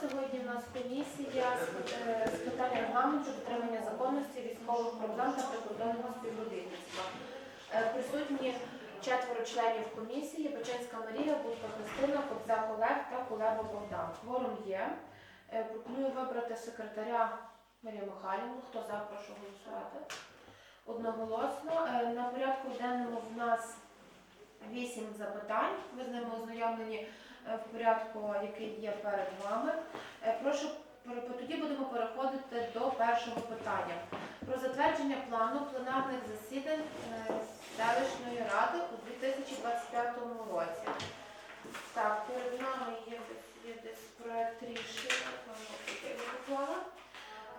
Сьогодні у нас комісія з пит- з питань регламенту, дотримання законності, військових проблем та прикордонного співробітництва. Е, Присутні четверо членів комісії, Бачинська Марія, Будка Христина, Кобзак Олег та Кулеба Богдан. Кворум є. Е, Пропоную вибрати секретаря Марію Михайлівну. Хто за, прошу голосувати. Одноголосно. Е, На порядку денному в нас вісім запитань. Ви з ними ознайомлені е, в порядку, який є перед вами. Е, Прошу тоді будемо переходити до першого питання про затвердження плану пленарних засідань е, селищної ради у 2025 році. Так, перед нами є десь, є десь проект рішення. Пане, я його поклала.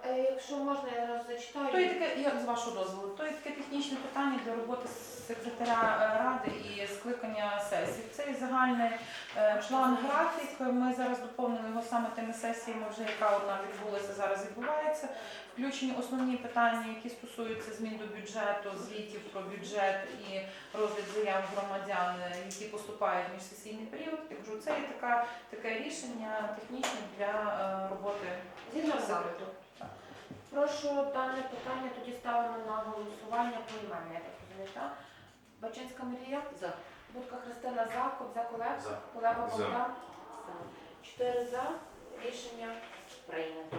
Е, Якщо можна, я зараз зачитаю. То є таке, я з вашого дозволу, то є таке технічне питання для роботи секретаря е, ради і скликання сесій. Цей загальний е, план графік. Ми зараз доповнили його саме тими сесіями, вже яка одна відбулася, зараз відбувається. Включені основні питання, які стосуються змін до бюджету, звітів про бюджет і розгляд заяв громадян, які поступають в міжсесійний період. Я кажу, це є така таке рішення технічне для е, роботи Згідно запиту. Прошу дане питання тоді ставимо на голосування по імену, я так розумію, так? Бачинська Марія, За. Будка Христина за, Кобзак Олег, За. Кулеба За. Богдан. Чотири за. Рішення прийнято.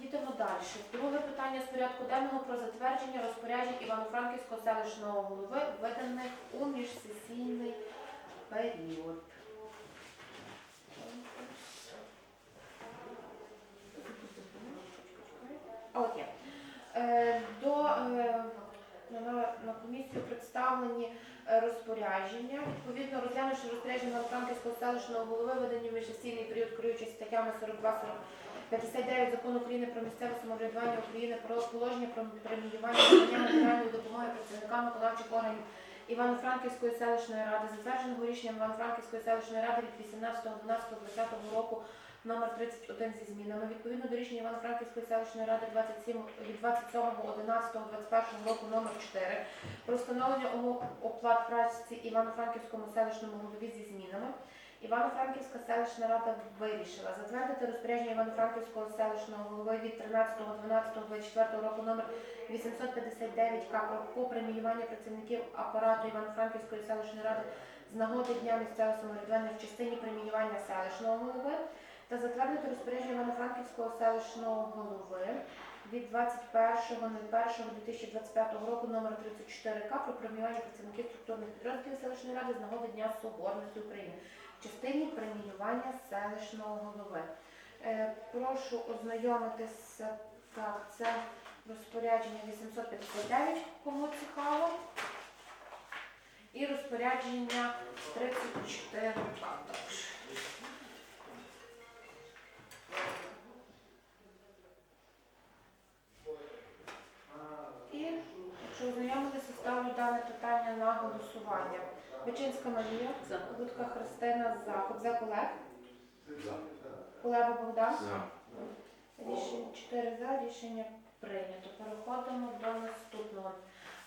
Йдемо далі. Друге питання з порядку денного про затвердження розпоряджень Івано-Франківського селищного голови, виданих у міжсесійний період. А, От. Е, До е, на, комісію представлені е, розпорядження. Відповідно, розглянувши розпорядження Франківського селищного голови, видані міжсесійний період, керуючись статтями 42 40 59 закону України про місцеве самоврядування України про положення про преміювання надання матеріальної допомоги працівникам виконавчих органів Івано-Франківської селищної ради, затвердженого рішенням Івано-Франківської селищної ради від 18.12.20 року номер 31 зі змінами. Відповідно до рішення Івано-Франківської селищної ради 27 від 27.11.21 року номер 4 про встановлення умов оплат праці Івано-Франківському селищному голові зі змінами. Івано-Франківська селищна рада вирішила затвердити розпорядження Івано-Франківського селищного голови від 13.12.24 року номер 859 К про преміювання працівників апарату Івано-Франківської селищної ради з нагоди Дня місцевого самоврядування в частині преміювання селищного голови та затвердити розпорядження Івано-Франківського селищного голови від 21.01.2025 року номер 34 К про преміювання працівників структурних підрозділів селищної ради з нагоди Дня Соборності України в частині преміювання селищного голови. Е, Прошу ознайомитися. Так, це розпорядження 859, кому цікаво. І розпорядження 34 також. Голосування. Марія, За. Будка Христина за. Кобзак Олег, За. Кулеба Богдан. За. Рішення 4 за, рішення прийнято. Переходимо до наступного.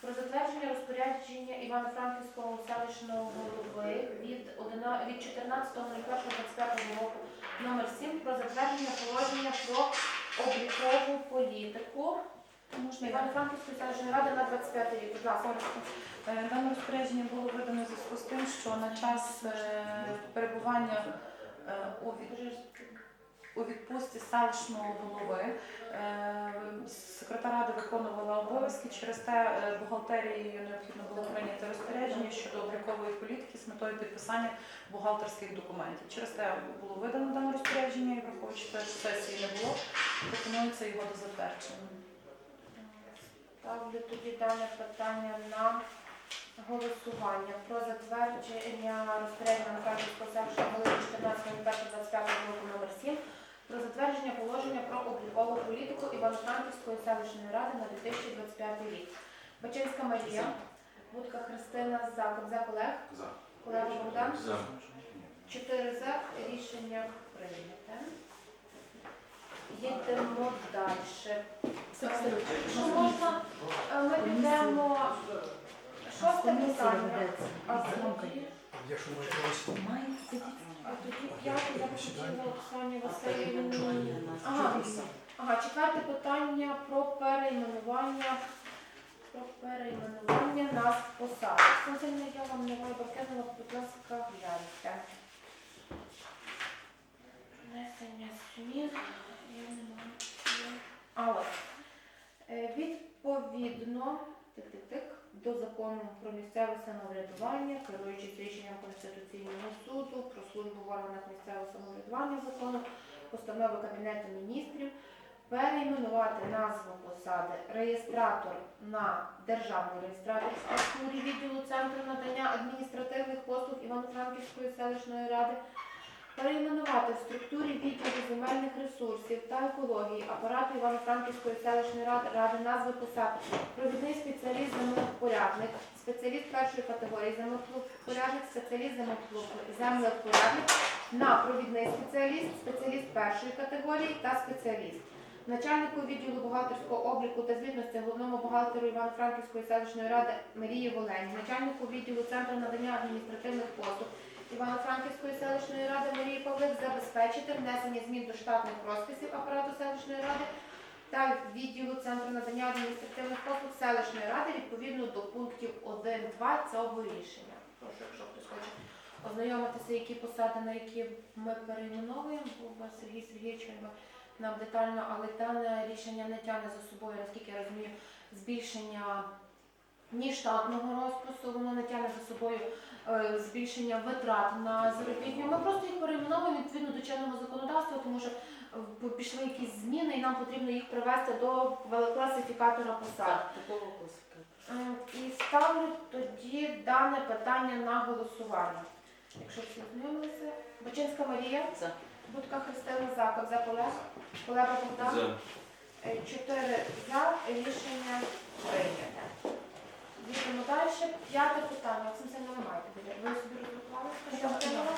Про затвердження розпорядження Івано-Франківського селищного голови від, 11 від 14.01.25 року номер 7 про затвердження положення про облікову політику? Івано-Франківської селищної ради на 25 рік. Будь ласка. Дане розпорядження було видано в зв'язку з тим, що на час е, перебування е, у у відпустці селищного голови е, секретар ради виконувала обов'язки. Через те бухгалтерією необхідно було прийняти розпорядження щодо облікової політики з метою підписання бухгалтерських документів. Через те було видано дане розпорядження і враховуючи те, що сесії не було, пропонується його до затвердження. Ставлю тоді дане питання на голосування про затвердження розпорядження Франківського селищного голови 14.01.25 року номер 7 про затвердження положення про облікову політику Івано-Франківської селищної ради на 2025 рік. Бачинська Марія, Будка Христина за, Кобзак Олег, За. Кулеба Богдан. За. Чотири за рішення прийняте. Їдемо далі. Якщо можна, е, ми підемо шосте питання. А тоді- Я що можу Має. А тоді п'яте запишіть Оксані Васильівні. Ага, ага, четверте питання про перейменування. Про перейменування назв посад. Сьогодні я вам не кинула, будь ласка, гляньте. Внесення змін. Я не маю. А от. Е, Відповідно тик-тик-тик, до закону про місцеве самоврядування, керуючись рішенням Конституційного суду про службу в органах місцевого самоврядування закону, постанови Кабінету міністрів, перейменувати назву посади реєстратор на державний реєстратор в структурі відділу Центру надання адміністративних послуг Івано-Франківської селищної ради, перейменувати в структурі відділу земельних ресурсів та екології апарату Івано-Франківської селищної ради, ради назви посад провідний спеціаліст землевпорядник, спеціаліст першої категорії землевпорядник, спеціаліст землевпорядник на провідний спеціаліст, спеціаліст першої категорії та спеціаліст. Начальнику відділу бухгалтерського обліку та звітності головному бухгалтеру Івано-Франківської селищної ради Марії Волені, начальнику відділу Центру надання адміністративних послуг Івано-Франківської селищної ради Марії Павлик забезпечити внесення змін до штатних розписів апарату селищної ради та відділу Центру надання адміністративних послуг селищної ради відповідно до пунктів 1-2 цього рішення. Прошу, якщо хтось хоче ознайомитися, які посади, на які ми перейменовуємо, бо Сергій Сергійович нам детально, але дане рішення не тягне за собою, наскільки я розумію, збільшення ні штатного розпису, воно не тягне за собою е, збільшення витрат на заробітні. Ми просто їх перейменовуємо відповідно до чинного законодавства, тому що е, пішли якісь зміни, і нам потрібно їх привести до класифікатора посад. Так, такого класифікатора. Е, І ставлю тоді дане питання на голосування. Якщо всі ознайомилися. Бочинська Марія, За. Будка Христина Заков, за Полег, Полева Богдан. За. Е, Чотири за рішення прийняте. Їдемо далі. П'яте питання. Сергійовна, ви маєте. Ви собі? Що вкинула?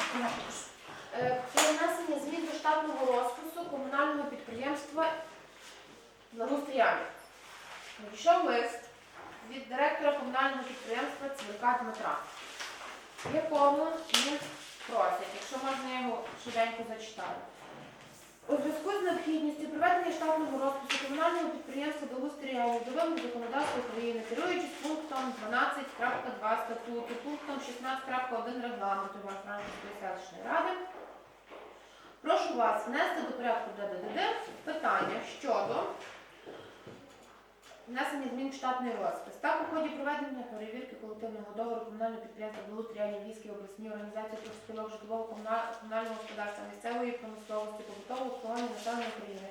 Е, Про внесення змін до штатного розпису комунального підприємства Благоустріяння. Надійшов лист від директора комунального підприємства Цвірка Дмитра, в якому він просить, якщо можна я його швиденько зачитаю. У зв'язку з необхідністю проведення штатного розпису комунального підприємства «Благоустріяння» до вимог законодавства України, керуючись пунктом 12.2 статуту, пунктом 16.1 регламенту Івано-Франківської селищної ради, прошу вас внести до порядку ДДД питання щодо внесення змін в штатний розпис. Так, у ході проведення перевірки колективного договору комунального підприємства «Благоустріяння Львівській обласній організації профспілок житлового комунального господарства, місцевої промисловості, побутового обслуговування населення України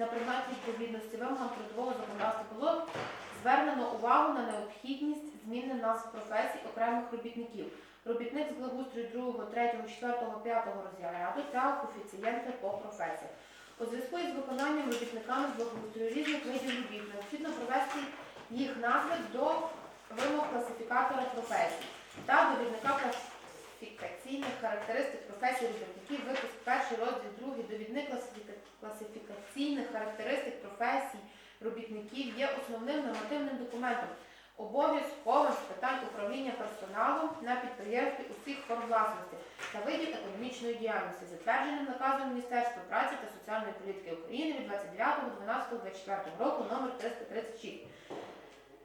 на предмет відповідності вимогам трудового законодавства було звернено увагу на необхідність зміни назв професій окремих робітників. Робітник з благоустрою 2, 3, 4, 5 розряду та коефіцієнти по професіях. У зв'язку із виконанням робітниками з благоустрою різних видів робіт необхідно провести їх назви до вимог класифікатора професій та довідника класифікаційних характеристик професій робітників, випуск перший розділ другий, довідник класифікаційних характеристик професій робітників є основним нормативним документом, обов'язковим з питань управління персоналом на підприємстві усіх форм власності та видів економічної діяльності, затвердженим наказом Міністерства праці та соціальної політики України від 29.12.24 року номер 336.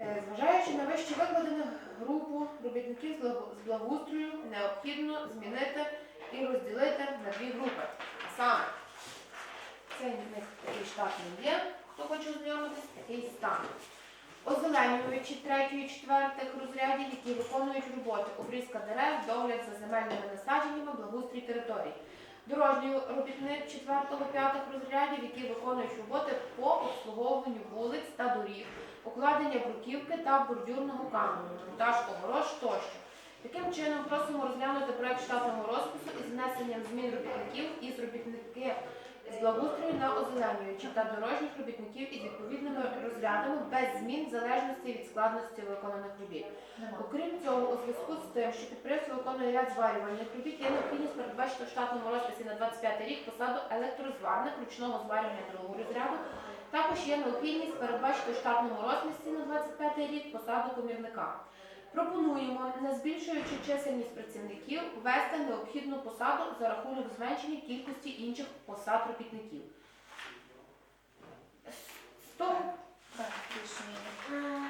Е, Зважаючи на вище викладену групу робітників з благоустрою, необхідно змінити і розділити на дві групи. А саме, цей них такий штатний є, хто хоче ознайомитись, такий стан. Озеленюючи третьої і четвертих розрядів, які виконують роботи обрізка дерев, догляд за земельними насадженнями, благоустрій територій. Дорожній робітник 4-5 розрядів, які виконують роботи по обслуговуванню вулиць та доріг, укладення бруківки та бордюрного каменю, монтаж огорож тощо. Таким чином просимо розглянути проект штатного розпису із внесенням змін робітників із робітники з благоустрою на озеленюючі та дорожніх робітників із відповідними розрядами без змін в залежності від складності виконаних робіт. Окрім цього, у зв'язку з тим, що підприємство виконує ряд зварювальних робіт, є необхідність передбачити в штатному розписі на 25 рік посаду електрозварник ручного зварювання другого розряду. Також є необхідність передбачити в штатному розписі на 25 рік посаду комірника. Пропонуємо, не збільшуючи чисельність працівників, ввести необхідну посаду за рахунок зменшення кількості інших посад робітників. Рішення.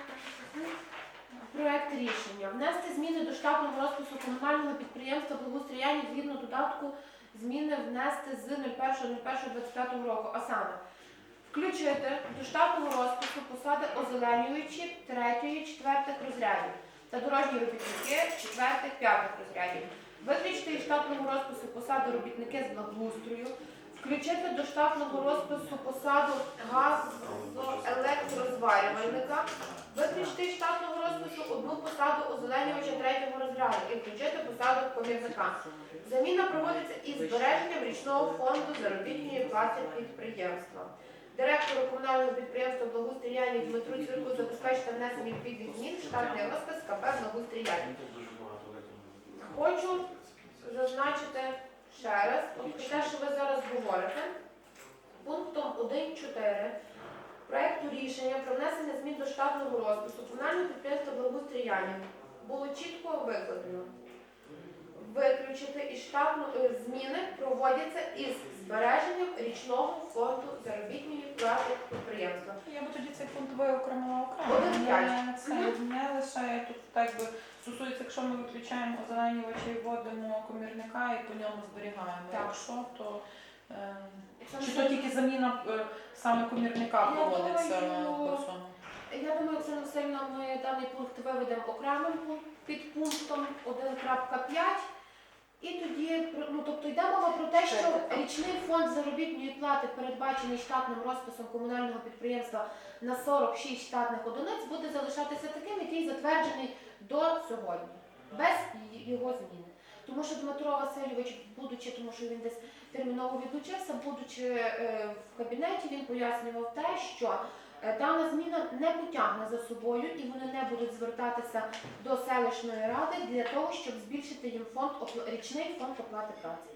Проект рішення внести зміни до штатного розпису комунального підприємства благоустріяння згідно додатку зміни внести з 01.01.25 року, а саме включити до штатного розпису посади озеленюючі 3, 4 розрядів та дорожні робітники 4, 5 розрядів. Виключити із штатного розпису посади робітники з благоустрою, включити до штатного розпису посаду газоелектрозварювальника, Виключити із штатного розпису одну посаду озеленювача третього розряду і включити посаду помірника. Заміна проводиться із збереженням річного фонду заробітної плати підприємства. Директору комунального підприємства благоустріяння Дмитру Цвірку забезпечити внесення відповідних змін в штатний розпис КП благоустріяння. Хочу зазначити ще раз, от те, що ви зараз говорите, пунктом 1.4 проекту рішення про внесення змін до штатного розпису комунального підприємства благоустріяння було чітко викладено. Виключити із штатного е, зміни проводяться із збереженням річного фонду заробітної плати підприємства. Я би тоді цей пункт виокремила окремо. Один п'ять. Не, це не лише тут так би стосується, якщо ми виключаємо озеленювачі і вводимо комірника і по ньому зберігаємо. Так. Якщо, то е, Якщо чи то тільки заміна е, саме комірника Я проводиться думаю, по цьому? Я думаю, Оксана Васильівна, ми даний пункт виведемо окремим пункт- під пунктом 1.5. І тоді, ну тобто йде мова про те, що річний фонд заробітної плати, передбачений штатним розписом комунального підприємства на 46 штатних одиниць, буде залишатися таким, який затверджений до сьогодні, без його зміни. Тому що Дмитро Васильович, будучи, тому що він десь терміново відлучився, будучи е, в кабінеті, він пояснював те, що Дана зміна не потягне за собою і вони не будуть звертатися до селищної ради для того, щоб збільшити їм фонд річний фонд оплати праці.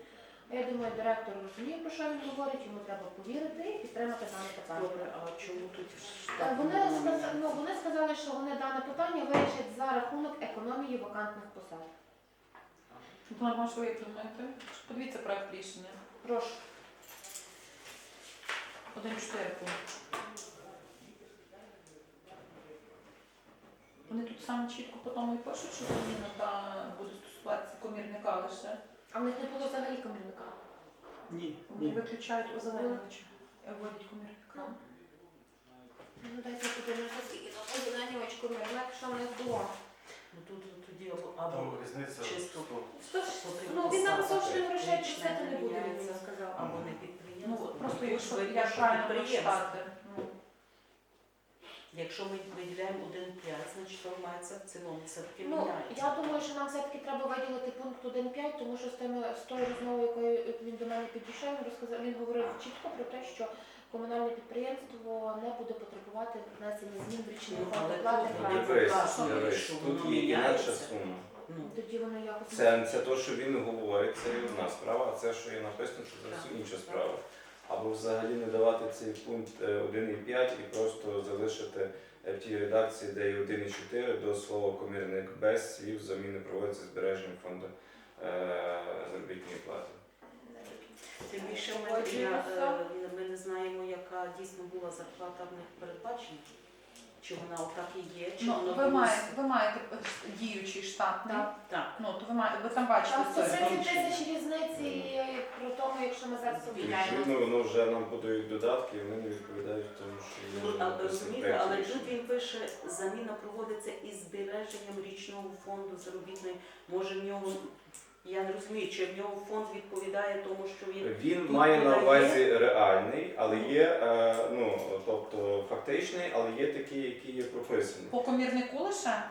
Я думаю, директор розуміє, про що він говорить, йому треба повірити і підтримати дане питання. Добре, а чому тут Е, Вони сказали, ну, вони сказали, що вони дане питання вирішать за рахунок економії вакантних посад. Що ви? Подивіться проект рішення. Прошу. 1.4 пункт. Вони тут саме чітко по тому і пишуть, що заміна та буде стосуватися комірника лише. А в них не було взагалі комунікації. Ні, Вони виключають озеленювача, вводять комірника. Ну, дайте подивимося, скільки там озеленювач комірник, що в них було. Ну тут тоді або, або різниця Чисто. сто. Сто Ну, він написав, що він грошей просити не буде, він мені сказав. або не Ну, підприємство. от просто якщо що правильно підприємство. прочитати. Якщо ми виділяємо 1,5, значить то мається в цілому все таки Ну, міняється. я думаю, що нам все-таки треба виділити пункт 1.5, тому що з тими з тою розмовою, якою він до мене підійшов, він розказав, він говорив чітко про те, що комунальне підприємство не буде потребувати внесення змін в річний Ну, фонд але оплати тут праці. Дивись, Вказано, дивись, що тут є інакша міняється. сума. Ну, Тоді воно якось Це, це то, що він говорить, це одна справа, а це, що є написано, що це зовсім інша справа. Або взагалі не давати цей пункт е, 1,5 і просто залишити е, в тій редакції, де є 1,4 до слова комірник без слів заміни проводиться збереження фонду е, заробітної плати. Тим більше ми, я, е, ми не знаємо, яка дійсно була зарплата в них передбачена. Чи вона отак і є, чи ну, вона ви, маєте, ви маєте діючий штатний. Так. Так. Ну, то ви, маєте, ви там бачите Там це. 130 тисяч різниці про тому, якщо ми зараз. Відповідно, воно вже нам подають додатки, і вони не відповідають тому, що Ну, є а, написано розумієте, але тут він пише, заміна проводиться із збереженням річного фонду заробітної. Може в нього, я не розумію, чи в нього фонд відповідає тому, що він Він має на увазі реальний, але є, е, ну, тобто фактичний, але є такі, які є прописані. По комірнику лише?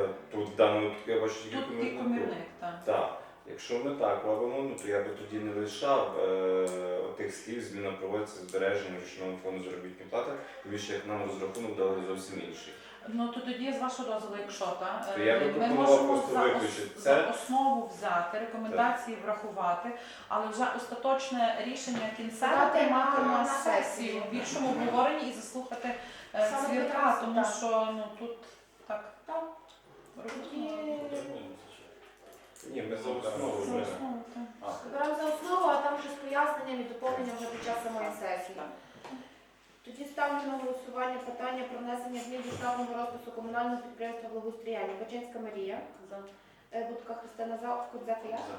Е, Тут в даному випадку я бачу тільки Тут і комірнику. комірник, так. Так. Якщо ми так робимо, ну то я би тоді не лишав е, тих слів, зміна проводиться збереження річного фонду заробітної плати, тому що як нам розрахунок дали зовсім інший. Ну то тоді з вашого дозволу, якщо так, То я би ми пропонував можемо просто за, виключити ос- це. за основу взяти, рекомендації врахувати, але вже остаточне рішення кінцеве Дати приймати на- на на сесію сесію. в більшому обговоренні і заслухати е, Саме свірка, прекрасно, тому так. що ну тут так. Так. Ні, ми за основу За основу, так. Беремо за основу, а там вже з поясненням і доповненням вже під час самої сесії. Ставлю на голосування питання про внесення змін до штатного розпису комунального підприємства благоустріяння. Бачинська Марія, За. е, Будка Христина за, Кудзака я, За.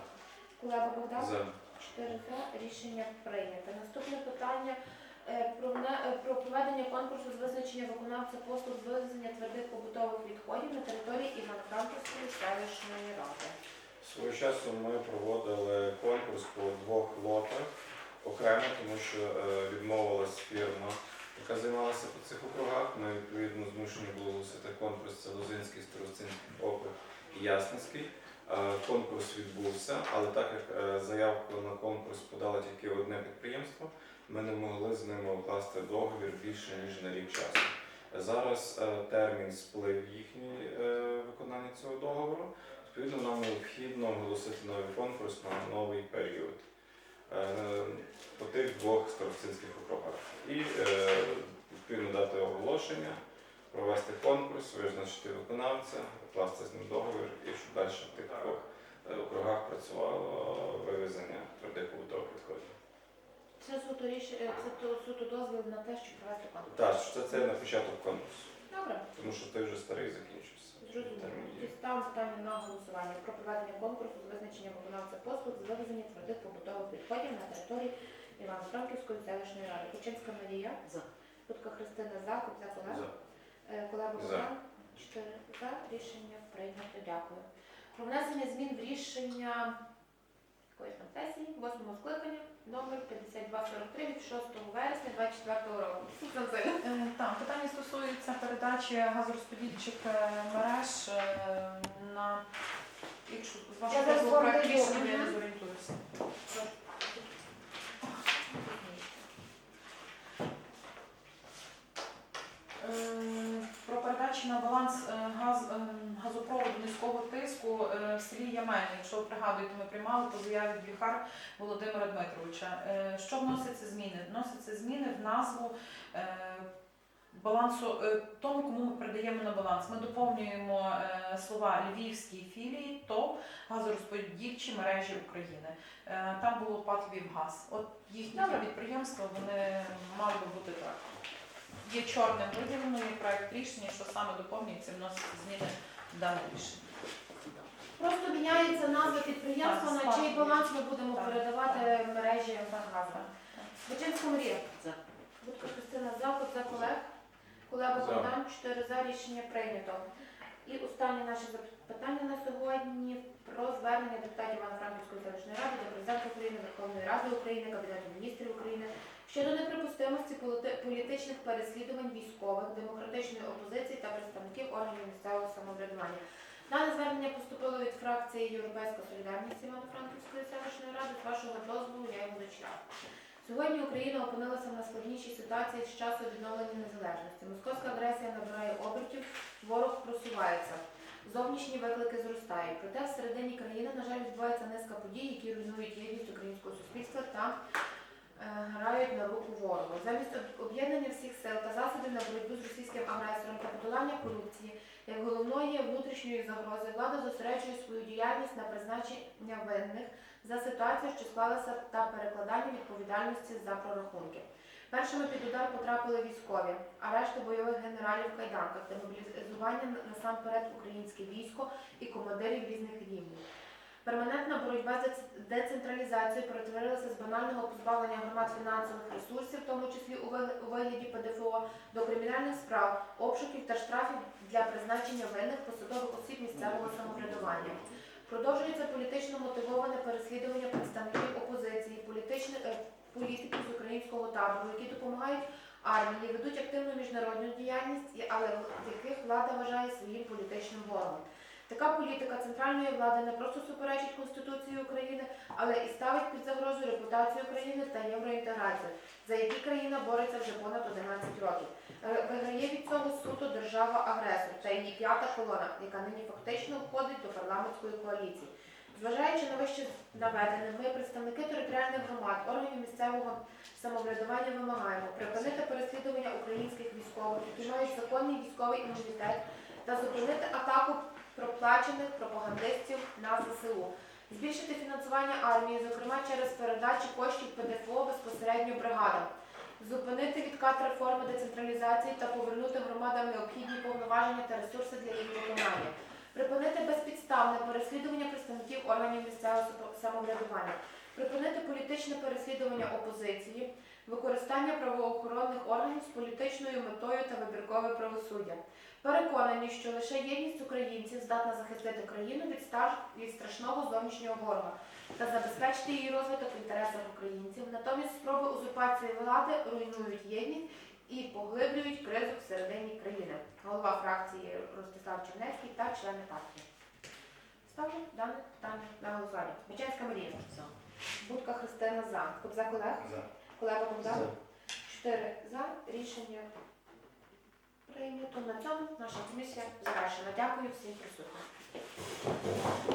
Кулеба Богдан. За. Чотири за рішення прийнято. Наступне питання е, про, вне- е, про проведення конкурсу з визначення виконавця послуг з вивезення твердих побутових відходів на території Івано-Франківської селищної ради. Свого часу ми проводили конкурс по двох лотах окремо, тому що е, відмовилась фірма, яка займалася по цих округах. Ми відповідно змушені були оголосити конкурс. Це Лозинський, Старостинський округ і Ясницький. Е, Конкурс відбувся, але так як е, заявку на конкурс подало тільки одне підприємство, ми не могли з ними укласти договір більше ніж на рік часу. Зараз е, термін сплив їхній виконання цього договору. Відповідно, нам необхідно оголосити новий конкурс на новий період по тих двох старостинських округах. І е, відповідно дати оголошення, провести конкурс, визначити виконавця, укласти з ним договір і щоб далі в тих двох е, округах працювало вивезення твердих побутових відходів. Це суто ріш... е, це то- суто дозвіл на те, щоб провести конкурс. Так, що це, це на початок конкурсу, Добре, тому що той Ставимо питання на голосування про проведення конкурсу з визначення виконавця послуг з вивезення твердих побутових відходів на території Івано-Франківської селищної ради. Кучинська Марія, За. Будка Христина за, Кобзак Олег. За. Е, За. Богдан, 4 за. Рішення прийнято. Дякую. Про внесення змін в рішення якоїсь там сесії, 8 скликання, номер 5243 від 6 вересня 24 року. Е, Так, питання стосується передачі газорозподільчих е, мереж е, на іншу. Я вашого зараз вам даю. не зорієнтуюся. Е, Про на баланс е, газ, е, газопроводу низького тиску е, в селі Ямельне. Якщо ви пригадуєте, ми приймали по заяві Бліхар Володимира Дмитровича. Що вносяться зміни? Вносяться зміни в назву балансу тому, кому ми передаємо на баланс. Ми доповнюємо слова Львівській філії ТОВ газорозподільчі мережі України. Там було ПАТ «Львівгаз». От їхні підприємства вони мали би бути так. Є чорним виділено, є проект рішення, що саме доповнюється, вноситься зміни в дане рішення. Просто міняється назва підприємства, Так, на чий склад. баланс ми будемо Так, передавати мережі. Так, Бочинська Марія. За. Будка Христина за, Кобзак Олег. Колега За. Богдан, 4 за. Рішення прийнято. І останнє наше запитання на сьогодні про звернення депутатів Івано-Франківської селищної ради до Президента України, Верховної Ради України, Кабінету міністрів України щодо неприпустимості політи- політичних переслідувань військових, демократичної опозиції та представників органів місцевого самоврядування. Дане звернення поступило від фракції Європейська солідарність Івано-Франківської селищної ради. З вашого дозволу я його зачитаю. Сьогодні Україна опинилася в найскладнішій ситуації з часу відновлення незалежності. Московська агресія набирає обертів, ворог просувається. Зовнішні виклики зростають. Проте всередині країни, на жаль, відбувається низка подій, які руйнують єдність українського суспільства та грають на руку ворогу. Замість об'єднання всіх сил та засобів на боротьбу з російським агресором та подолання корупції, як головної внутрішньої загрози, влада зосереджує свою діяльність на призначення винних за ситуацію, що склалася та перекладання відповідальності за прорахунки. Першими під удар потрапили військові, арешти бойових генералів в кайданках, демобілізування на- насамперед українське військо і командирів різних рівнів. Перманентна боротьба за децентралізацію перетворилася з банального позбавлення громад фінансових ресурсів, в тому числі у вигляді ПДФО, до кримінальних справ, обшуків та штрафів для призначення винних посадових осіб місцевого самоврядування. Продовжується політично мотивоване переслідування представників опозиції, е, політиків з українського табору, які допомагають армії, ведуть активну міжнародну діяльність, але яких влада вважає своїм політичним ворогом. Така політика центральної влади не просто суперечить Конституції України, але і ставить під загрозу репутацію України та євроінтеграцію, за які країна бореться вже понад 11 років. Е, Виграє від цього суто держава-агресор та її п'ята колона, яка нині фактично входить до парламентської коаліції. Зважаючи на вище наведене, ми, представники територіальних громад, органів місцевого самоврядування, вимагаємо припинити переслідування українських військових, які мають законний військовий імунітет, та зупинити атаку проплачених пропагандистів на ЗСУ, збільшити фінансування армії, зокрема через передачу коштів ПДФО безпосередньо бригадам, зупинити відкат реформи децентралізації та повернути громадам необхідні повноваження та ресурси для їх виконання, припинити безпідставне переслідування представників органів місцевого самоврядування, припинити політичне переслідування опозиції, органів з політичною метою та вибіркове правосуддя. Переконані, що лише єдність українців здатна захистити країну від, страшного зовнішнього ворога та забезпечити її розвиток в інтересах українців. Натомість спроби узурпації влади руйнують єдність і поглиблюють кризу всередині країни. Голова фракції Ростислав Чернецький та члени партії. Ставлю дане питання на голосування. Мечанська Марія. За. Будка Христина за. Кобзак Олег. За. Колега Богдан. Чотири за. Рішення прийнято. На цьому наша комісія завершена. Дякую всім присутнім.